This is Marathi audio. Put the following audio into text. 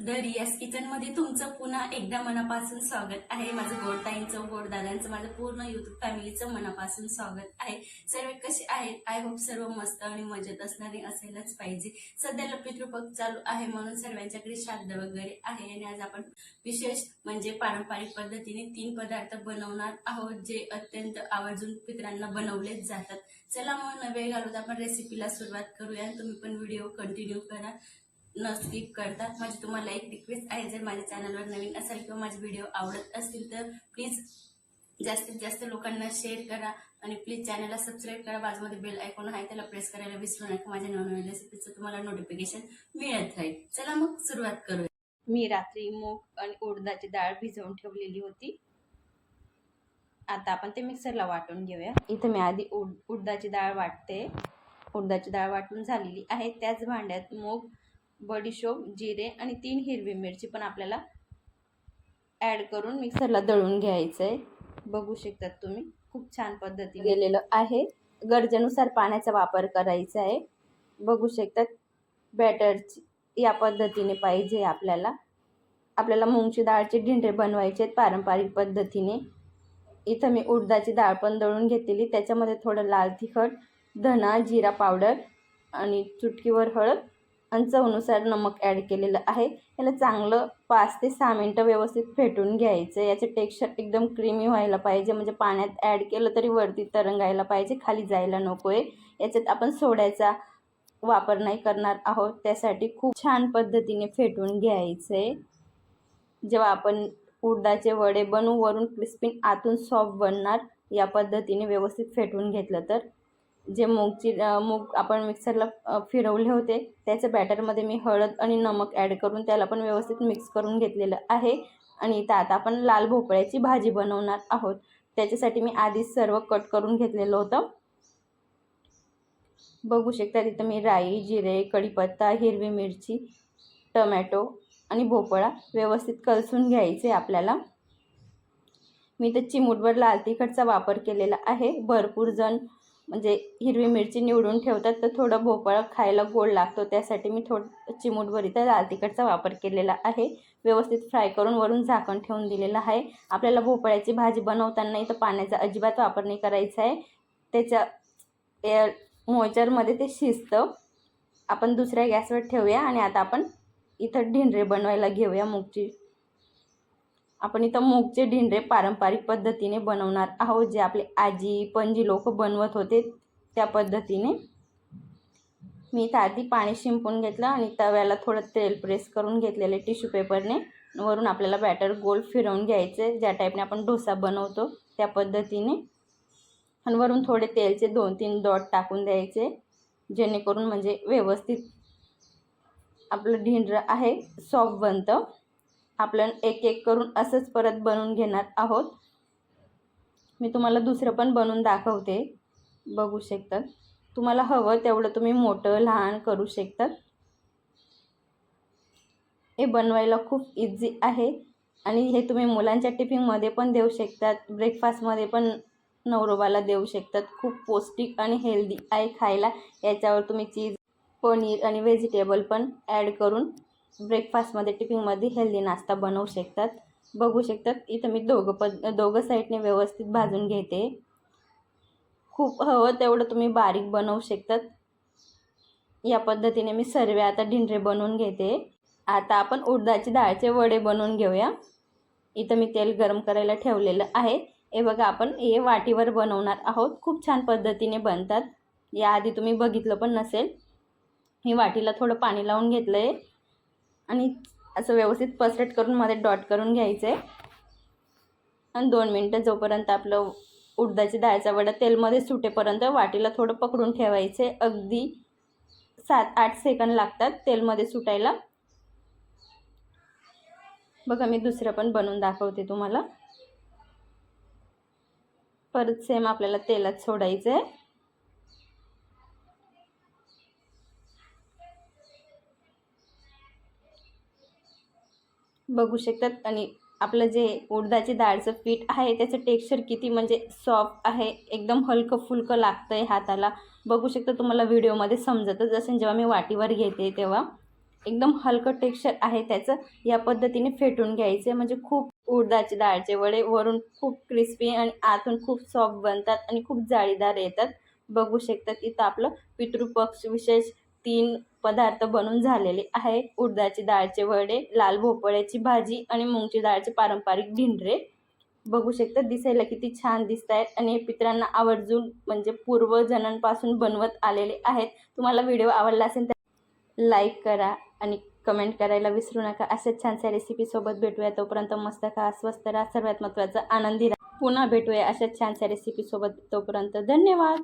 द रियास किचनमध्ये तुमचं पुन्हा एकदा मनापासून स्वागत आहे. माझं गोड ताईंचं गोड दादांचं माझं पूर्ण युट्यूब फॅमिलीचं मनापासून स्वागत आहे. सर्व कसे आहेत? आय होप सर्व मस्त आणि मजेत असणारे असायलाच पाहिजे. सध्या पितृपक्ष चालू आहे म्हणून सर्वांच्याकडे श्राद्ध वगैरे आहे आणि आज आपण विशेष म्हणजे पारंपरिक पद्धतीने तीन पदार्थ बनवणार आहोत जे अत्यंत आवर्जून पितरांना बनवलेच जातात. चला मग नवे घालून आपण रेसिपीला सुरुवात करूया. तुम्ही पण व्हिडिओ कंटिन्यू करा. न स्किप करता माझी तुम्हाला एक रिक्वेस्ट आहे जर माझ्या चॅनलवर नवीन असेल किंवा माझे व्हिडिओ आवडत असतील तर प्लीज जास्तीत जास्त लोकांना शेअर करा आणि प्लीज चॅनलला सबस्क्राईब करा. बाजूमध्ये बेल ऐकून आहे त्याला प्रेस करायला विसरू नका. माझ्या नवीन रेसिपीचं तुम्हाला नोटिफिकेशन मिळत राहील. चला मग सुरुवात करूया. मी रात्री मूग आणि उडदाची डाळ भिजवून ठेवलेली होती. आता आपण ते मिक्सरला वाटून घेऊया. इथं मी आधी उड उडदाची डाळ वाटते. उडदाची डाळ वाटून झालेली आहे. त्याच भांड्यात मूग बडीशोप जिरे आणि तीन हिरवी मिरची पण आपल्याला ॲड करून मिक्सरला दळून घ्यायचं आहे बघू शकतात तुम्ही खूप छान पद्धती गेलेलं आहे. गरजेनुसार पाण्याचा वापर करायचा आहे. बघू शकतात बॅटरची या पद्धतीने पाहिजे आपल्याला. आपल्याला मुंगची डाळचे ढिंडे बनवायचे आहेत पारंपरिक पद्धतीने. इथं मी उडदाची डाळ पण दळून घेतलेली. त्याच्यामध्ये थोडं लाल तिखट धना जिरा पावडर आणि चुटकीवर हळद आणि चवनुसार नमक ॲड केलेलं आहे. याला चांगलं पाच ते सहा मिनटं व्यवस्थित फेटून घ्यायचं. याचं टेक्स्चर एकदम क्रीमी व्हायला पाहिजे. म्हणजे पाण्यात ॲड केलं तरी वरती तरंगायला पाहिजे. खाली जायला नको आहे याच्यात आपण सोड्याचा वापर नाही करणार आहोत. त्यासाठी खूप छान पद्धतीने फेटून घ्यायचं. आहे जेव्हा आपण उडदाचे वडे बनवू वरून क्रिस्पीन आतून सॉफ्ट बनणार या पद्धतीने व्यवस्थित फेटून घेतलं तर. जे मूगची मूग आपण मिक्सरला फिरवले होते त्याच्या बॅटरमध्ये मी हळद आणि नमक ॲड करून त्याला पण व्यवस्थित मिक्स करून घेतलेलं आहे. आणि इथं आता आपण लाल भोपळ्याची भाजी बनवणार आहोत. त्याच्यासाठी मी आधीच सर्व कट करून घेतलेलं होतं. बघू शकता तिथं मी राई जिरे कढीपत्ता हिरवी मिरची टमॅटो आणि भोपळा व्यवस्थित कलसून घ्यायचे आपल्याला. मी तर चिमूटभर लाल तिखटचा वापर केलेला आहे. भरपूर जण म्हणजे हिरवी मिरची निवडून ठेवतात तर थोडं भोपळा खायला गोड लागतो. त्यासाठी मी थोडं चिमूटभर इथं लाल तिखटचा वापर केलेला आहे. व्यवस्थित फ्राय करून वरून झाकण ठेवून दिलेलं आहे. आपल्याला भोपळ्याची भाजी बनवताना इथं पाण्याचा अजिबात वापर नाही करायचा आहे. त्याच्या एअर मोयचरमध्ये ते शिजतं. आपण दुसऱ्या गॅसवर ठेवूया आणि आता आपण इथं ढिंडरे बनवायला घेऊया मूगची आपण इथं मूगचे ढिंडरे पारंपरिक पद्धतीने बनवणार आहोत जे आपले आजी पणजी लोक बनवत होते त्या पद्धतीने. मी इथं आधी पाणी शिंपून घेतलं आणि तव्याला थोडं तेल प्रेस करून घेतलेले टिश्यू पेपरने. वरून आपल्याला बॅटर गोल फिरवून घ्यायचे ज्या टाईपने आपण डोसा बनवतो त्या पद्धतीने. आणि वरून थोडे तेलचे दोन तीन डॉट टाकून द्यायचे जेणेकरून म्हणजे व्यवस्थित आपलं ढिंडरं आहे सॉफ्ट बनतं. आपण एक एक करून असंच परत बनवून घेणार आहोत. मी तुम्हाला दुसरं पण बनवून दाखवते. बघू शकतात. तुम्हाला हवं तेवढं तुम्ही मोठं लहान करू शकतात. हे बनवायला खूप इझी आहे. आणि हे तुम्ही मुलांच्या टिफिनमध्ये पण देऊ शकतात. ब्रेकफास्टमध्ये पण नवरोबाला देऊ शकतात. खूप पौष्टिक आणि हेल्दी आहे खायला. याच्यावर तुम्ही चीज पनीर आणि व्हेजिटेबल पण ॲड करून ब्रेकफास्टमध्ये टिफिनमध्ये हेल्दी नाश्ता बनवू शकतात. बघू शकतात इथं मी दोघं पद दोघं साईडने व्यवस्थित भाजून घेते. खूप हवं तेवढं तुम्ही बारीक बनवू शकतात. या पद्धतीने मी सर्व आता ढिंढरे बनवून घेते. आता आपण उडदाची डाळचे वडे बनवून घेऊया. इथं मी तेल गरम करायला ठेवलेलं आहे. हे बघा आपण हे वाटीवर बनवणार आहोत. खूप छान पद्धतीने बनतात. याआधी तुम्ही बघितलं पण नसेल. मी वाटीला थोडं पाणी लावून घेतलं आहे आणि असं व्यवस्थित पसरट करून मध्ये डॉट करून घ्यायचं. आहे आणि दोन मिनटं जोपर्यंत आपलं उडदाची डाळचा वडा तेलमध्ये सुटेपर्यंत वाटीला थोडं पकडून ठेवायचे. अगदी सात आठ सेकंद लागतात तेलमध्ये सुटायला. बघा मी दुसरं पण बनवून दाखवते तुम्हाला. परत सेम आपल्याला तेलात सोडायचं आहे बघू शकतात. आणि आपलं जे उडदाची डाळचं पीठ आहे त्याचं टेक्स्चर किती म्हणजे सॉफ्ट आहे एकदम हलकं फुलकं लागतं आहे हाताला. बघू शकता तुम्हाला व्हिडिओमध्ये समजतच असेल जेव्हा मी वाटीवर घेते तेव्हा एकदम हलकं टेक्स्चर आहे त्याचं. या पद्धतीने फेटून घ्यायचे. म्हणजे खूप उडदाचे डाळचे वडे वरून खूप क्रिस्पी आणि आतून खूप सॉफ्ट बनतात आणि खूप जाळीदार येतात. बघू शकतात इथं आपलं पितृपक्ष विशेष तीन पदार्थ बनून झालेले आहे उडदाची डाळचे वडे लाल भोपळ्याची भाजी आणि मुंगची डाळचे पारंपरिक ढिंडरे. बघू शकता दिसायला किती छान दिसत आहेत आणि हे पित्रांना आवर्जून म्हणजे पूर्वजणांपासून बनवत आलेले आहेत. तुम्हाला व्हिडिओ आवडला असेल तर लाईक करा आणि कमेंट करायला विसरू नका. अशाच छानशा रेसिपीसोबत भेटूया. तोपर्यंत मस्त खा स्वस्त राहा सर्वात महत्त्वाचा आनंदी राहा. पुन्हा भेटूया अशाच छानशा रेसिपीसोबत तोपर्यंत धन्यवाद.